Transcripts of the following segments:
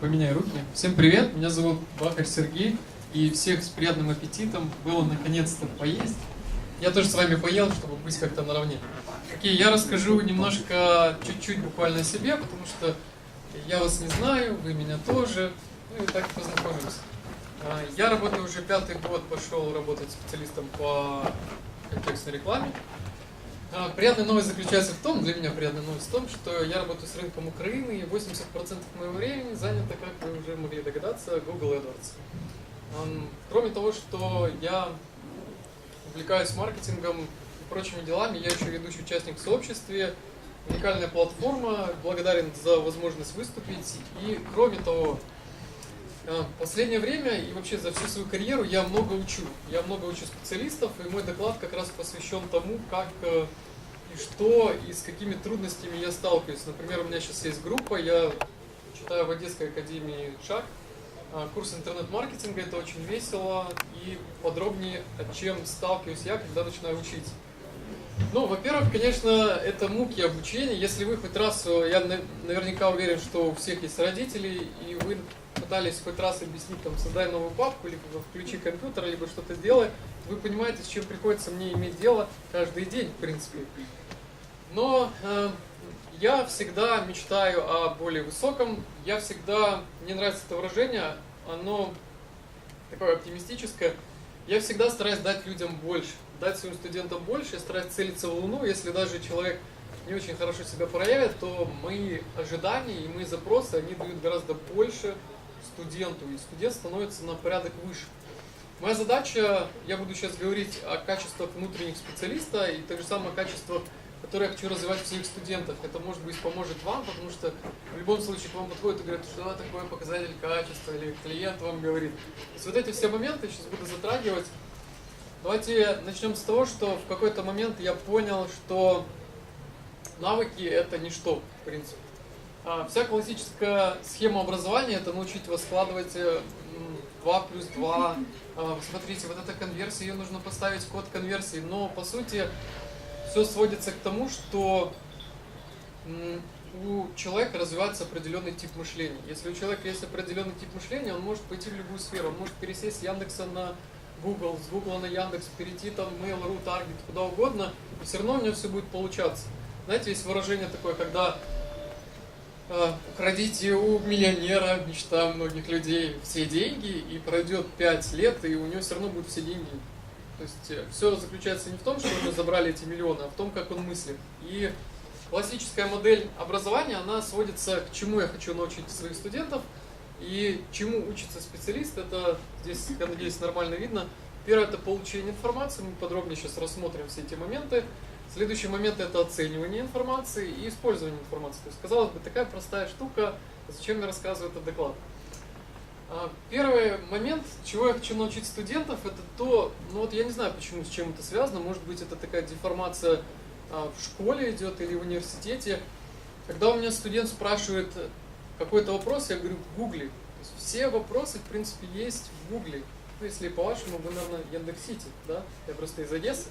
Поменяй руки. Всем привет, меня зовут Бахарь Сергей, и всех с приятным аппетитом было наконец-то поесть. Я тоже с вами поел, чтобы быть как-то наравне. Окей, я расскажу немножко, чуть-чуть буквально о себе, потому что я вас не знаю, вы меня тоже, ну и так познакомимся. А, Я работаю уже пятый год, пошел работать специалистом по контекстной рекламе. А, Приятная новость заключается в том, для меня приятная новость в том, что я работаю с рынком Украины, и 80% моего времени занято, как вы уже могли догадаться, Google AdWords. Кроме того, что я увлекаюсь маркетингом и прочими делами, я еще ведущий участник в сообществе, уникальная платформа, благодарен за возможность выступить. И кроме того, в последнее время и вообще за всю свою карьеру я много учу. Я много учу специалистов, и мой доклад как раз посвящен тому, как э, и что, и с какими трудностями я сталкиваюсь. Например, у меня сейчас есть группа, я читаю в Одесской академии ШАК, а, курс интернет-маркетинга, это очень весело, и подробнее, чем сталкиваюсь я, когда начинаю учить. Ну, во-первых, конечно, это муки обучения. Если вы хоть раз, э, я на- наверняка уверен, что у всех есть родители, и вы пытались хоть раз объяснить, там, создай новую папку, либо включи компьютер, либо что-то сделай, вы понимаете, с чем приходится мне иметь дело каждый день, в принципе. Но э, я всегда мечтаю о более высоком, я всегда, мне нравится это выражение, оно такое оптимистическое, я всегда стараюсь дать людям больше, дать своим студентам больше, я стараюсь целиться в Луну, если даже человек не очень хорошо себя проявит, то мои ожидания и мои запросы, они дают гораздо больше студенту, и студент становится на порядок выше. Моя задача, я буду сейчас говорить о качествах внутренних специалиста и так же самое качество, которое я хочу развивать в своих студентах. Это, может быть, поможет вам, потому что в любом случае к вам подходит и говорят, что такое показатель качества, или клиент вам говорит. То есть вот эти все моменты я сейчас буду затрагивать. Давайте начнем с того, что в какой-то момент я понял, что навыки это ничто, в принципе. А, Вся классическая схема образования это научить вас складывать э, м, 2 плюс 2. А, Смотрите, вот эта конверсия, ее нужно поставить код конверсии. Но по сути все сводится к тому, что у человека развивается определенный тип мышления. Если у человека есть определенный тип мышления, он может пойти в любую сферу. Он может пересесть с Яндекса на Google, с Google на Яндекс, перейти там Mail.ru, Target, куда угодно, и все равно у него все будет получаться. Знаете, есть выражение такое, когда э, украдите у миллионера, мечта многих людей, все деньги, и пройдет 5 лет, и у него все равно будут все деньги. То есть все заключается не в том, что у забрали эти миллионы, а в том, как он мыслит. И классическая модель образования, она сводится к чему я хочу научить своих студентов, и чему учится специалист, это здесь, я надеюсь, нормально видно. Первое это получение информации, мы подробнее сейчас рассмотрим все эти моменты. Следующий момент это оценивание информации и использование информации. То есть, казалось бы, такая простая штука, зачем я рассказываю этот доклад? А, Первый момент, чего я хочу научить студентов, это то, ну вот я не знаю, почему, с чем это связано, может быть это такая деформация а, в школе идет или в университете. Когда у меня студент спрашивает какой-то вопрос, я говорю. То есть все вопросы, в принципе, есть в гугле. Ну, если по-вашему, вы, наверное, Яндекс.Сити, да? Я просто из Одессы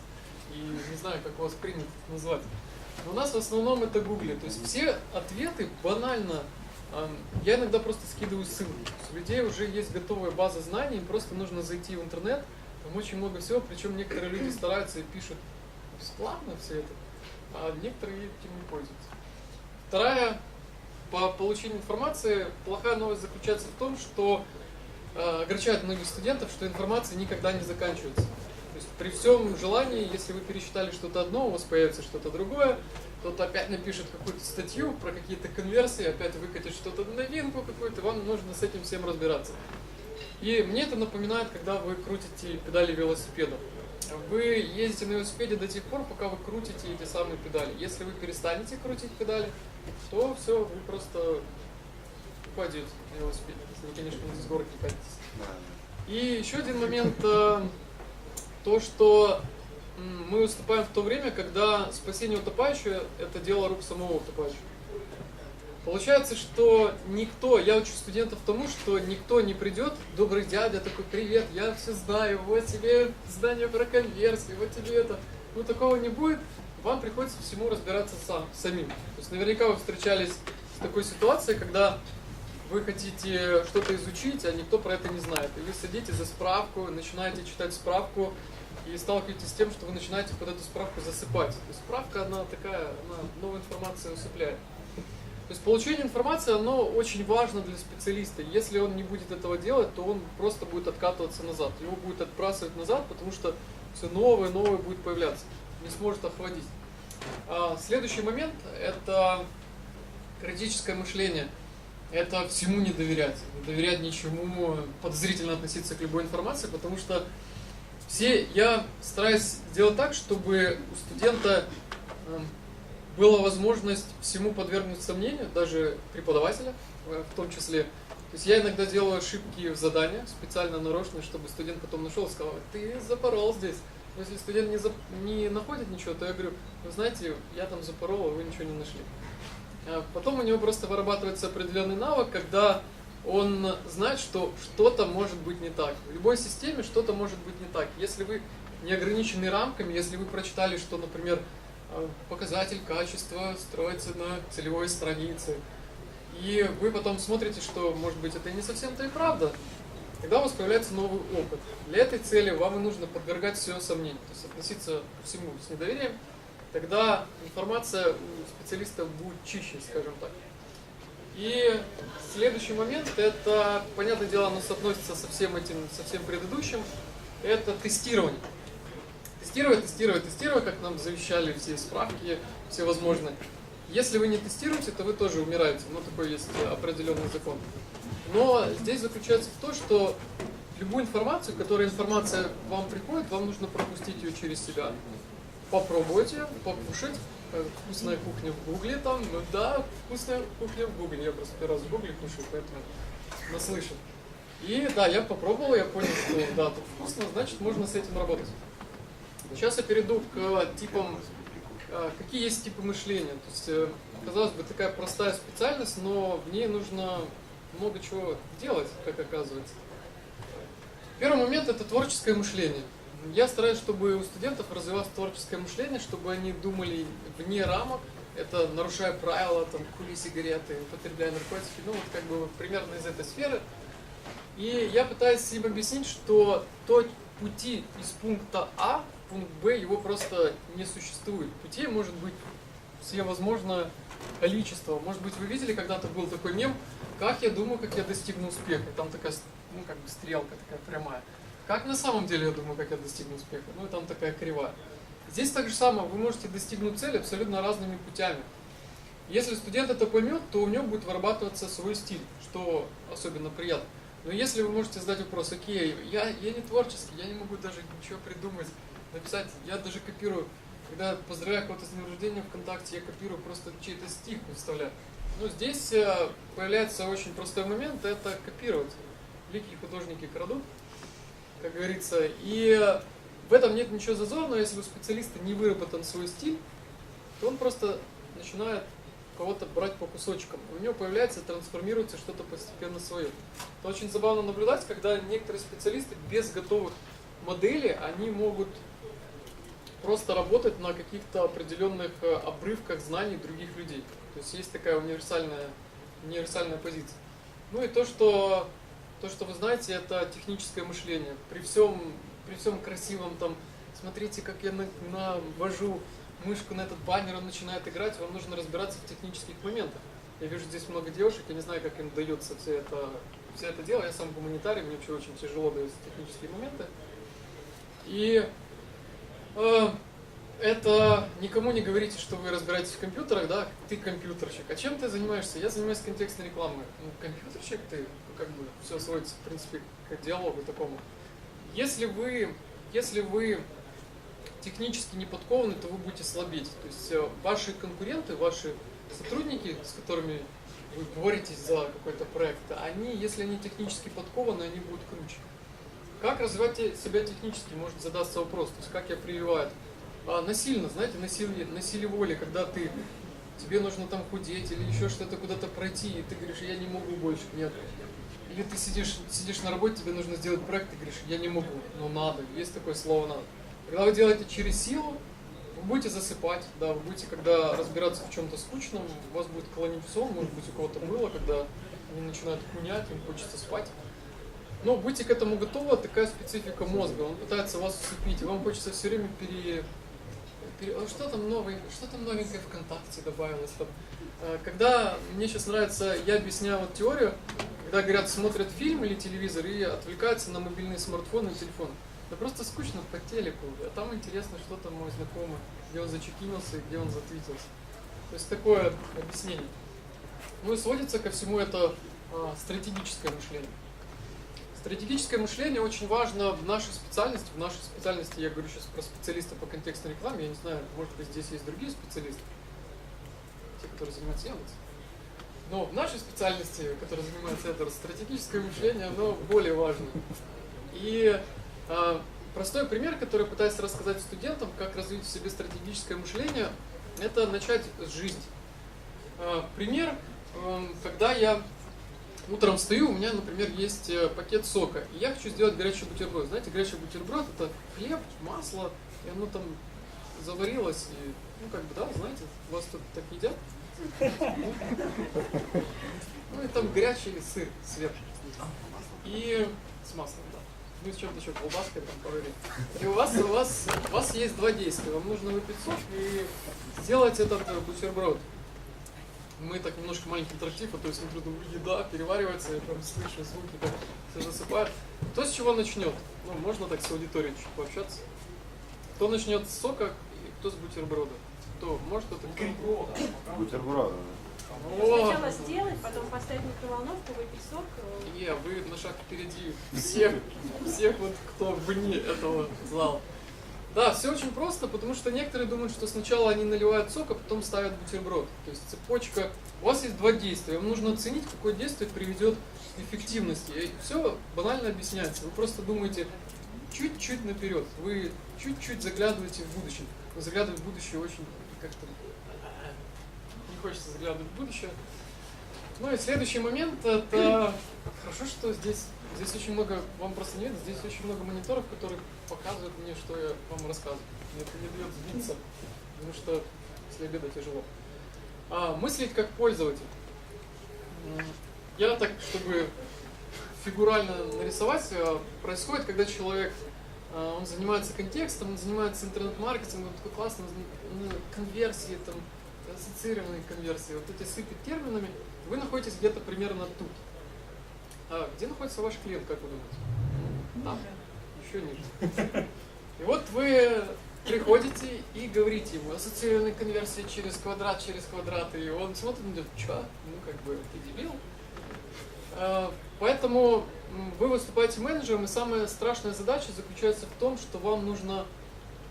и не знаю, как вас принято назвать. Но у нас в основном это гугли. То есть все ответы банально. Я иногда просто скидываю ссылки. У людей уже есть готовая база знаний, им просто нужно зайти в интернет. Там очень много всего, причем некоторые люди стараются и пишут бесплатно все это, а некоторые этим не пользуются. Вторая по получению информации плохая новость заключается в том, что э, огорчает многих студентов, что информация никогда не заканчивается. То есть при всем желании, если вы пересчитали что-то одно, у вас появится что-то другое, кто-то опять напишет какую-то статью про какие-то конверсии, опять выкатит что-то новинку какую-то, вам нужно с этим всем разбираться. И мне это напоминает, когда вы крутите педали велосипеда. Вы ездите на велосипеде до тех пор, пока вы крутите эти самые педали. Если вы перестанете крутить педали, то все, вы просто упадете на велосипеде. Если вы, конечно, не с горки катитесь. И еще один момент, э, то, что мы выступаем в то время, когда спасение утопающего – это дело рук самого утопающего. Получается, что никто, я учу студентов тому, что никто не придет, добрый дядя такой, привет, я все знаю, вот тебе знание про конверсии, вот тебе это. Ну, такого не будет, вам приходится всему разбираться сам, самим. То есть наверняка вы встречались с такой ситуацией, когда вы хотите что-то изучить, а никто про это не знает. И вы садитесь за справку, начинаете читать справку и сталкиваетесь с тем, что вы начинаете под эту справку засыпать. То есть справка, она такая, она новую информацию усыпляет. То есть получение информации, оно очень важно для специалиста. Если он не будет этого делать, то он просто будет откатываться назад. Его будет отбрасывать назад, потому что все новое, новое будет появляться. Не сможет охватить. А, следующий момент – это критическое мышление. Это всему не доверять. Не доверять ничему, подозрительно относиться к любой информации, потому что все, я стараюсь сделать так, чтобы у студента эм, была возможность всему подвергнуть сомнению, даже преподавателя э, в том числе. То есть я иногда делаю ошибки в заданиях, специально нарочно, чтобы студент потом нашел и сказал, ты запорол здесь. Но если студент не, зап... не находит ничего, то я говорю, вы знаете, я там запорол, а вы ничего не нашли. А потом у него просто вырабатывается определенный навык, когда он знает, что что-то может быть не так. В любой системе что-то может быть не так. Если вы не ограничены рамками, если вы прочитали, что, например, э, показатель качества строится на целевой странице, и вы потом смотрите, что, может быть, это не совсем-то и правда, тогда у вас появляется новый опыт. Для этой цели вам и нужно подвергать все сомнению, то есть относиться ко всему с недоверием, тогда информация у специалиста будет чище, скажем так. И следующий момент, это, понятное дело, оно соотносится со всем этим, со всем предыдущим, это тестирование. Тестировать, тестировать, тестировать, как нам завещали все справки, все возможные. Если вы не тестируете, то вы тоже умираете. Ну, такой есть определенный закон. Но здесь заключается в том, что любую информацию, которая информация вам приходит, вам нужно пропустить ее через себя. Попробуйте, покушать, Э, вкусная кухня в Гугле там, ну да, вкусная кухня в Гугле. Я просто первый раз в Гугле кушаю, поэтому наслышан. И да, я попробовал, я понял, что да, тут вкусно, значит можно с этим работать. Сейчас я перейду к типам, какие есть типы мышления. То есть, э, казалось бы, такая простая специальность, но в ней нужно много чего делать, как оказывается. Первый момент – это творческое мышление – я стараюсь, чтобы у студентов развивалось творческое мышление, чтобы они думали вне рамок, это нарушая правила, там, кури сигареты, употребляя наркотики, ну вот как бы примерно из этой сферы. И я пытаюсь им объяснить, что то пути из пункта А пункт Б его просто не существует. Путей может быть все возможное количество. Может быть, вы видели, когда-то был такой мем, как я думаю, как я достигну успеха. Там такая, ну, как бы стрелка такая прямая. Как на самом деле я думаю, как я достигну успеха? Ну и там такая кривая. Здесь так же самое, вы можете достигнуть цели абсолютно разными путями. Если студент это поймет, то у него будет вырабатываться свой стиль, что особенно приятно. Но если вы можете задать вопрос, окей, я, я не творческий, я не могу даже ничего придумать, написать, я даже копирую, когда поздравляю кого-то с днем рождения ВКонтакте, я копирую просто чей-то стих, представляю. Но здесь э, появляется очень простой момент, это копировать. Великие художники крадут, как говорится. И в этом нет ничего зазорного, если у специалиста не выработан свой стиль, то он просто начинает кого-то брать по кусочкам. У него появляется, трансформируется что-то постепенно свое. Это очень забавно наблюдать, когда некоторые специалисты без готовых моделей, они могут просто работать на каких-то определенных э, обрывках знаний других людей. То есть есть такая универсальная, универсальная позиция. Ну и то, что то, что вы знаете, это техническое мышление. При всем, при всем красивом там, смотрите, как я навожу мышку на этот баннер, он начинает играть, вам нужно разбираться в технических моментах. Я вижу здесь много девушек, я не знаю, как им дается все это, все это дело. Я сам гуманитарий, мне вообще очень тяжело даются технические моменты. И э, это никому не говорите, что вы разбираетесь в компьютерах, да, ты компьютерщик. А чем ты занимаешься? Я занимаюсь контекстной рекламой. Ну, компьютерщик ты, ну, как бы все сводится, в принципе, к диалогу такому. Если вы, если вы технически не подкованы, то вы будете слабеть. То есть э, ваши конкуренты, ваши сотрудники, с которыми вы боретесь за какой-то проект, они, если они технически подкованы, они будут круче. Как развивать себя технически, может задаться вопрос. То есть как я прививаю а, насильно, знаете, насилие, насилие воли, когда ты тебе нужно там худеть или еще что-то куда-то пройти, и ты говоришь, я не могу больше, нет. Или ты сидишь, сидишь на работе, тебе нужно сделать проект, ты говоришь, я не могу, но надо, есть такое слово надо. Когда вы делаете через силу, вы будете засыпать, да, вы будете, когда разбираться в чем-то скучном, у вас будет клонить сон, может быть, у кого-то было, когда они начинают кунять, им хочется спать. Но будьте к этому готовы, такая специфика мозга. Он пытается вас усыпить, и вам хочется все время пере... пере... «А Что там новое, что там новенькое ВКонтакте добавилось там. Э, Когда мне сейчас нравится, я объясняю вот теорию, когда говорят, смотрят фильм или телевизор и отвлекаются на мобильный смартфон и телефон. Да просто скучно по телеку, а там интересно, что там мой знакомый, где он зачекинился и где он затвитился. То есть такое объяснение. Ну и сводится ко всему это а, стратегическое мышление. Стратегическое мышление очень важно в нашей специальности. В нашей специальности я говорю сейчас про специалиста по контекстной рекламе. Я не знаю, может быть здесь есть другие специалисты, те, которые занимаются Яндексом. Но в нашей специальности, которая занимается это, стратегическое мышление, оно более важно. И э, простой пример, который пытаюсь рассказать студентам, как развить в себе стратегическое мышление, это начать с жизни. Э, пример, э, когда я утром встаю, у меня, например, есть э, пакет сока, и я хочу сделать горячий бутерброд. Знаете, горячий бутерброд это хлеб, масло, и оно там заварилось, и, ну как бы, да, знаете, вас тут так едят. Ну и там горячий сыр сверху. И с маслом, да. Ну с чем-то еще, колбаской там порыли. И у вас, у вас, у вас есть два действия. Вам нужно выпить сок и сделать этот э, бутерброд. Мы так немножко маленький интерактив, а то есть смотрю, думаю, еда переваривается, я прям слышу звуки, как все засыпают. Кто с чего начнет? Ну, можно так с аудиторией чуть пообщаться. Кто начнет с сока и кто с бутерброда? Кто? Может кто-то? Бутерброды. О! Сначала сделать, потом поставить микроволновку, выпить сок. э, Не, вы на шаг впереди всех, всех вот, кто вне этого зала. Да, все очень просто, потому что некоторые думают, что сначала они наливают сок, а потом ставят бутерброд. То есть цепочка. У вас есть два действия. Вам нужно оценить, какое действие приведет к эффективности. И все банально объясняется. Вы просто думаете чуть-чуть наперед. Вы чуть-чуть заглядываете в будущее. Но заглядывать в будущее очень как-то не хочется заглядывать в будущее. Ну и следующий момент это хорошо, что здесь здесь очень много, вам просто не видно, здесь очень много мониторов, которые показывают мне, что я вам рассказываю. Мне это не дает сбиться, потому что после обеда тяжело. А, мыслить как пользователь. Я так, чтобы фигурально нарисовать, происходит, когда человек э, он занимается контекстом, он занимается интернет-маркетингом, такой классный, ну, конверсии, там, ассоциированные конверсии, вот эти сыпят терминами, вы находитесь где-то примерно тут. А где находится ваш клиент, как вы думаете? Там, еще ниже. И вот вы приходите и говорите ему ассоциированные конверсии через квадрат, через квадрат, и он смотрит и говорит, что? Ну, как бы, ты дебил. А, Поэтому вы выступаете менеджером, и самая страшная задача заключается в том, что вам нужно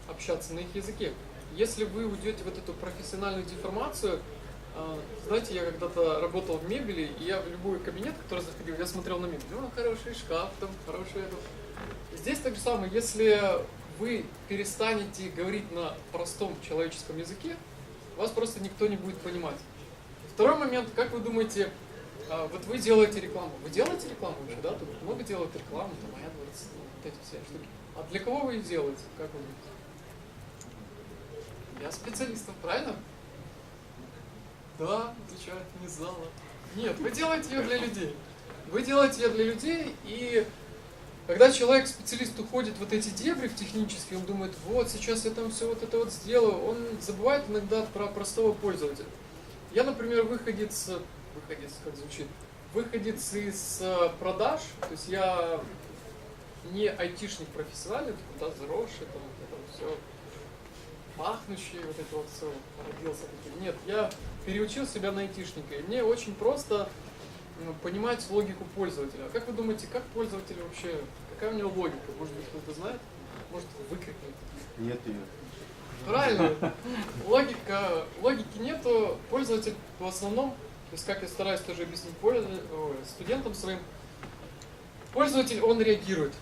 общаться на их языке. Если вы уйдете в вот эту профессиональную деформацию, а, знаете, я когда-то работал в мебели, и я в любой кабинет, который заходил, я смотрел на мебель. Ну, хороший шкаф, там, хороший этот. Здесь так же самое, если вы перестанете говорить на простом человеческом языке, вас просто никто не будет понимать. Второй момент, как вы думаете, а, вот вы делаете рекламу. Вы делаете рекламу вообще, да? Тут много делают рекламу, там ну, вот эти все штуки. А для кого вы ее делаете? Как вы думаете? Я специалистом, правильно? Да, отвечает не зала. Нет, вы делаете ее для людей. Вы делаете ее для людей, и когда человек, специалист, уходит в вот эти дебри в технические, он думает, вот, сейчас я там все вот это вот сделаю, он забывает иногда про простого пользователя. Я, например, выходец, выходец, как звучит, выходец из э, продаж, то есть я не айтишник профессиональный, да, заросший, там, вот все, пахнущий, вот это вот все, родился. Нет, я переучил себя на айтишника, и мне очень просто понимать логику пользователя. А как вы думаете, как пользователь вообще, какая у него логика? Может быть, кто-то знает? Может, выкрикнет. Нет ее. Правильно. Логика, логики нету. Пользователь в основном, то есть как я стараюсь тоже объяснить студентам своим, пользователь, он реагирует.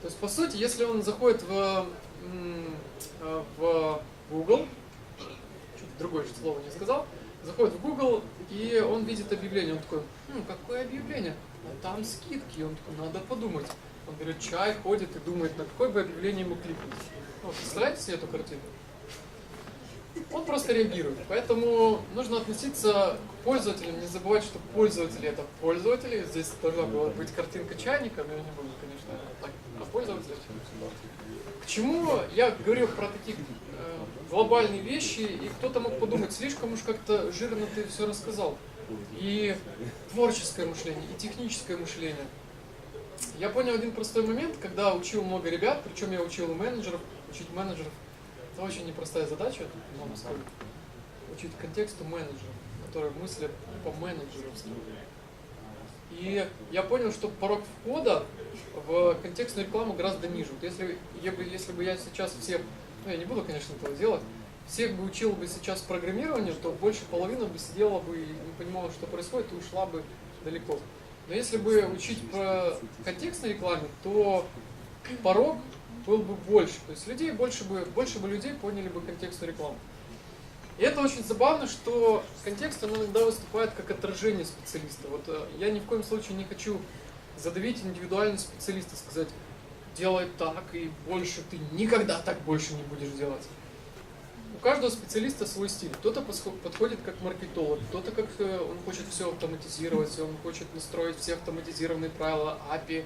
То есть, по сути, если он заходит в, э, в Google, другое же слово не сказал, заходит в Google, и он видит объявление, он такой, «Хм, какое объявление? А там скидки, он такой, надо подумать. Он берет чай, ходит и думает, на какое бы объявление ему кликнуть. Ну, представляете себе эту картину? Он просто реагирует. Поэтому нужно относиться к пользователям не забывать, что пользователи это пользователи. Здесь должна была быть картинка чайника, но я не буду, конечно, так про пользователя. К чему я говорил про такие э, глобальные вещи, и кто-то мог подумать, слишком уж как-то жирно ты все рассказал. И творческое мышление, и техническое мышление. Я понял один простой момент, когда учил много ребят, причем я учил и менеджеров, учить менеджеров. Это очень непростая задача, вам скажу. Учить контексту менеджеров, которые мыслят по-менеджеровски. И я понял, что порог входа в контекстную рекламу гораздо ниже. Вот если, если бы я сейчас всех, ну я не буду, конечно, этого делать, всех бы учил бы сейчас программированию, то больше половины бы сидела бы и не понимала, что происходит, и ушла бы далеко. Но если бы учить про контекстной рекламе, то порог был бы больше. То есть людей больше бы, больше бы людей поняли бы контекстную рекламу. И это очень забавно, что контекст он иногда выступает как отражение специалиста. Вот э, я ни в коем случае не хочу задавить индивидуальность специалиста, сказать, делай так, и больше ты никогда так больше не будешь делать. У каждого специалиста свой стиль. Кто-то подходит как маркетолог, кто-то как э, он хочет все автоматизировать, он хочет настроить все автоматизированные правила API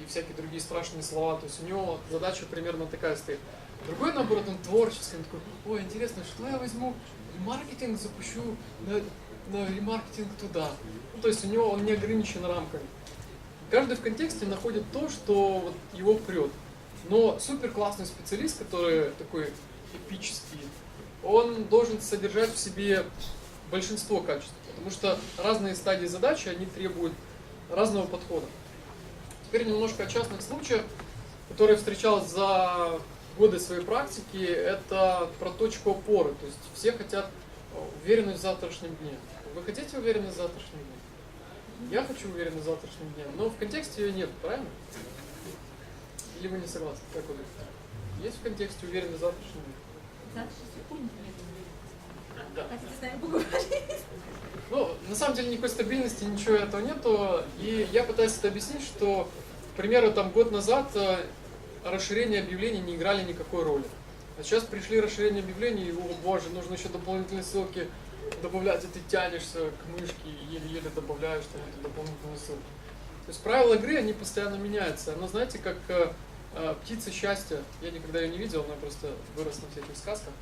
и всякие другие страшные слова. То есть у него задача примерно такая стоит. Другой, наоборот, он творческий, он такой, ой, интересно, что я возьму, маркетинг запущу на, на ремаркетинг туда. Ну, то есть у него он не ограничен рамками. Каждый в контексте находит то, что вот его прет. Но супер классный специалист, который такой эпический, он должен содержать в себе большинство качеств. Потому что разные стадии задачи, они требуют разного подхода. Теперь немножко о частных случаях, которые встречал за годы своей практики, это про точку опоры. То есть все хотят уверенность в завтрашнем дне. Вы хотите уверенность в завтрашнем дне? Я хочу уверенность в завтрашнем дне, но в контексте ее нет, правильно? Или вы не согласны? Как вы думаете? Есть в контексте уверенность в завтрашнем дне? Завтра секунду Да. Хотите с нами поговорить? Ну, на самом деле никакой стабильности, ничего этого нету. И я пытаюсь это объяснить, что, к примеру, там год назад э, расширение объявлений не играли никакой роли. А сейчас пришли расширение объявлений, и, о боже, нужно еще дополнительные ссылки добавлять, и ты тянешься к мышке и еле-еле добавляешь там эти дополнительные ссылки. То есть правила игры, они постоянно меняются. Оно, знаете, как э, э, птица счастья. Я никогда ее не видел, но я просто вырос на всяких сказках.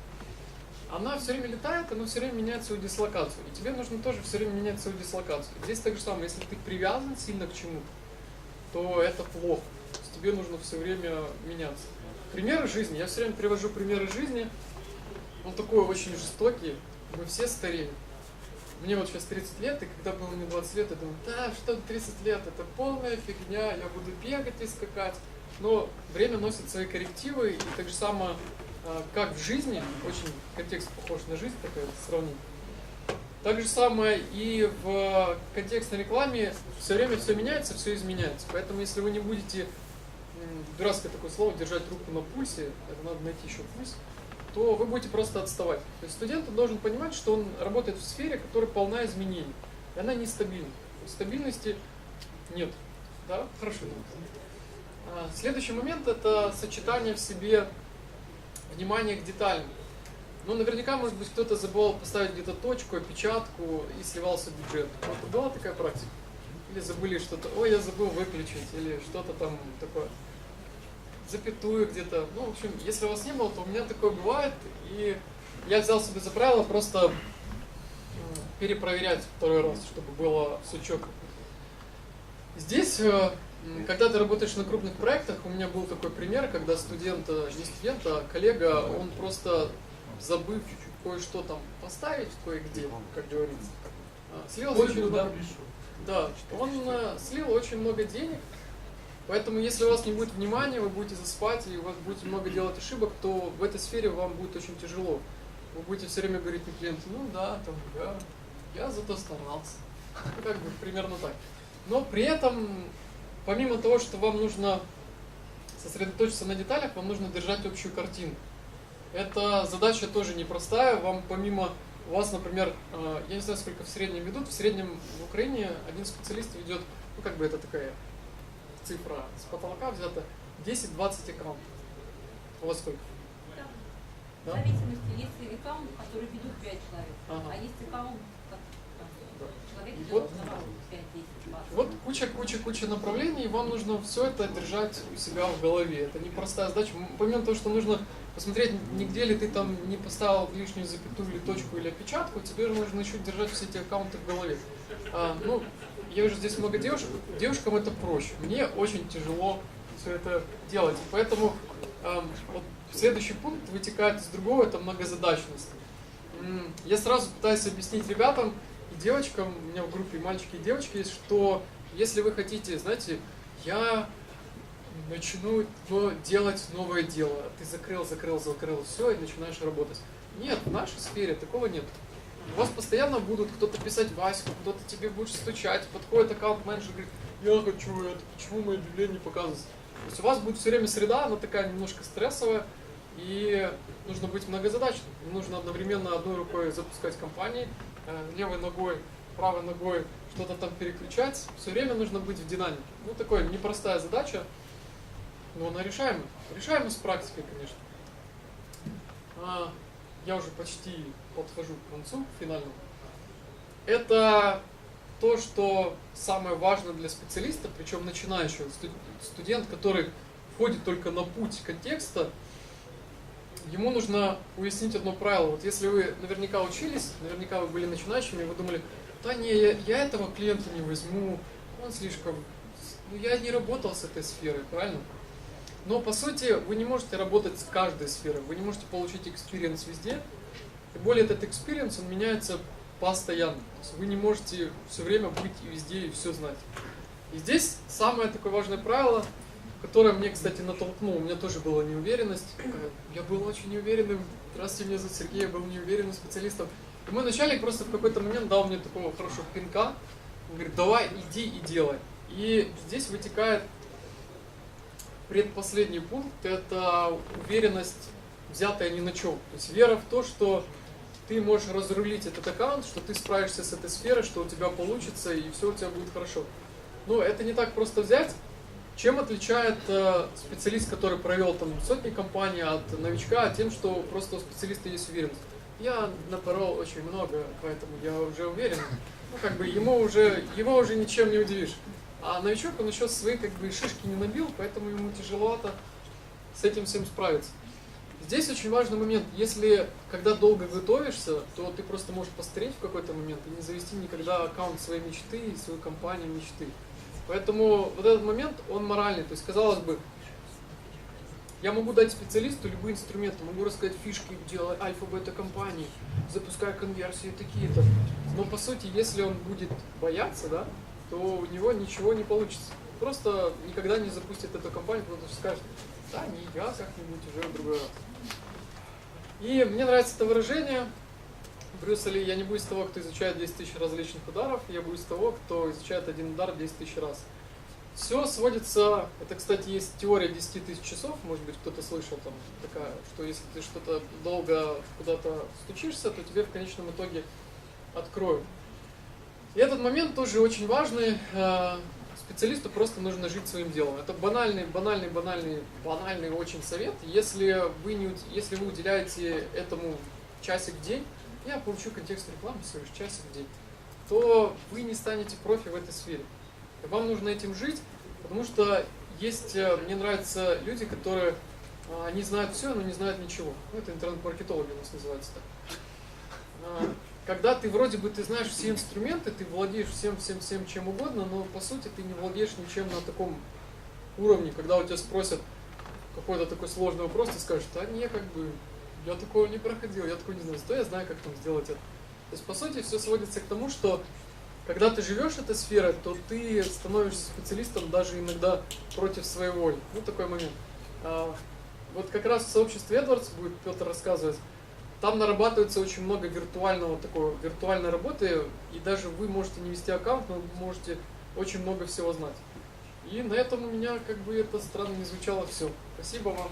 Она все время летает, она все время меняет свою дислокацию. И тебе нужно тоже все время менять свою дислокацию. Здесь так же самое, если ты привязан сильно к чему-то, то это плохо. То есть тебе нужно все время меняться. Примеры жизни. Я все время привожу примеры жизни. Он такой очень жестокий. Мы все стареем. Мне вот сейчас 30 лет, и когда было мне 20 лет, я думаю, да, что 30 лет, это полная фигня, я буду бегать и скакать. Но время носит свои коррективы, и так же самое, а, как в жизни, очень контекст похож на жизнь, такой сравнить. Так же самое и в контекстной рекламе все время все меняется, все изменяется. Поэтому если вы не будете, дурацкое такое слово, держать руку на пульсе, это надо найти еще пульс, то вы будете просто отставать. То есть студент должен понимать, что он работает в сфере, которая полна изменений. И она нестабильна. Стабильности нет. Да? Хорошо. А, Следующий момент это сочетание в себе внимания к деталям. Ну, наверняка, может быть, кто-то забывал поставить где-то точку, опечатку и сливался бюджет. Вот была такая практика? Или забыли что-то, ой, я забыл выключить, или что-то там такое. Запятую где-то. Ну, в общем, если у вас не было, то у меня такое бывает. И я взял себе за правило просто перепроверять второй раз, чтобы было четко. Здесь, э, когда ты работаешь на крупных проектах, у меня был такой пример, когда студент, не студент, а коллега, он просто забыв кое-что там поставить кое-где, как говорится, а, слил очень много... Да, он э, слил очень много денег, поэтому если у вас не будет внимания, вы будете заспать, и у вас будете много делать ошибок, то в этой сфере вам будет очень тяжело. Вы будете все время говорить на клиента, ну да, там, я, я зато старался. Ну, как бы примерно так. Но при этом, помимо того, что вам нужно сосредоточиться на деталях, вам нужно держать общую картину. Эта задача тоже непростая. Вам помимо у вас, например, э, я не знаю, сколько в среднем ведут, в среднем в Украине один специалист ведет, ну как бы это такая цифра с потолка взята, 10-20 аккаунтов. У вас сколько? В Да? зависимости, есть аккаунт, который ведут 5 человек, Ага. а есть аккаунт, как, там, Человек Вот. узнавал 5-10 базов. Вот куча-куча-куча направлений, и вам нужно все это держать у себя в голове. Это непростая задача. Помимо того, что нужно посмотреть, нигде ли ты там не поставил лишнюю запятую или точку или опечатку, тебе же нужно еще держать все эти аккаунты в голове. А, ну, я вижу здесь много девушек, девушкам это проще. Мне очень тяжело все это делать. Поэтому ам, вот следующий пункт вытекает из другого, это многозадачность. Я сразу пытаюсь объяснить ребятам и девочкам, у меня в группе мальчики и девочки есть, что если вы хотите, знаете, я начну делать новое дело. Ты закрыл, закрыл, закрыл, все, и начинаешь работать. Нет, в нашей сфере такого нет. У вас постоянно будут кто-то писать Ваську, кто-то тебе будет стучать, подходит аккаунт-менеджер и говорит, я хочу это, почему мое объявление не показывается? То есть у вас будет все время среда, она такая немножко стрессовая, и нужно быть многозадачным. Нужно одновременно одной рукой запускать компании, э, левой ногой, правой ногой что-то там переключать. Все время нужно быть в динамике. Ну, такая непростая задача, но она решаема. Решаема с практикой, конечно. А, я уже почти подхожу к концу финальному. Это то, что самое важное для специалиста, причем начинающего сту- студент, который входит только на путь контекста, ему нужно уяснить одно правило. Вот если вы наверняка учились, наверняка вы были начинающими, вы думали, да не, я, я этого клиента не возьму, он слишком... Ну, я не работал с этой сферой, правильно? Но по сути вы не можете работать с каждой сферой, вы не можете получить экспириенс везде. И более этот экспириенс, он меняется постоянно. То есть вы не можете все время быть и везде и все знать. И здесь самое такое важное правило, которое мне, кстати, натолкнуло, у меня тоже была неуверенность. Э, Я был очень неуверенным. Здравствуйте, меня зовут Сергей, я был неуверенным специалистом. И мой начальник просто в какой-то момент дал мне такого хорошего пинка. Он говорит, давай, иди и делай. И здесь вытекает предпоследний пункт – это уверенность, взятая ни на чем. То есть вера в то, что ты можешь разрулить этот аккаунт, что ты справишься с этой сферой, что у тебя получится и все у тебя будет хорошо. Но это не так просто взять. Чем отличает э, специалист, который провел там сотни компаний от новичка, тем, что просто у специалиста есть уверенность. Я напорол очень много, поэтому я уже уверен. Ну, как бы ему уже, его уже ничем не удивишь. А новичок, он еще свои как бы шишки не набил, поэтому ему тяжеловато с этим всем справиться. Здесь очень важный момент. Если, когда долго готовишься, то ты просто можешь постареть в какой-то момент и не завести никогда аккаунт своей мечты и свою компанию мечты. Поэтому вот этот момент, он моральный. То есть, казалось бы, я могу дать специалисту любые инструменты, могу рассказать фишки, делай альфа-бета компании, запускай конверсии такие-то. Но по сути, если он будет бояться, да, то у него ничего не получится. Просто никогда не запустит эту компанию, потому что скажет, да, не я как-нибудь уже в другой раз. И мне нравится это выражение. Брюса Ли, я не буду из того, кто изучает 10 тысяч различных ударов, я буду из того, кто изучает один удар 10 тысяч раз. Все сводится, это, кстати, есть теория 10 тысяч часов, может быть, кто-то слышал там такая, что если ты что-то долго куда-то стучишься, то тебе в конечном итоге откроют. И этот момент тоже очень важный. Специалисту просто нужно жить своим делом. Это банальный, банальный, банальный, банальный очень совет. Если вы, не, если вы уделяете этому часик в день, я получу контекст рекламы всего лишь часик в день, то вы не станете профи в этой сфере. Вам нужно этим жить, потому что есть, э, мне нравятся люди, которые, э, они знают все, но не знают ничего. Ну, это интернет-маркетологи у нас называется так. Когда ты вроде бы ты знаешь все инструменты, ты владеешь всем, всем, всем чем угодно, но по сути ты не владеешь ничем на таком уровне, когда у тебя спросят какой-то такой сложный вопрос, ты скажешь, да не, как бы, я такого не проходил, я такого не знаю, зато я знаю, как там сделать это. То есть, по сути, все сводится к тому, что когда ты живешь этой сферой, то ты становишься специалистом даже иногда против своей воли. Ну, такой момент. А, вот как раз в сообществе Эдвардс будет Петр рассказывать, там нарабатывается очень много виртуального такого, виртуальной работы, и даже вы можете не вести аккаунт, но можете очень много всего знать. И на этом у меня, как бы это странно не звучало, все. Спасибо вам.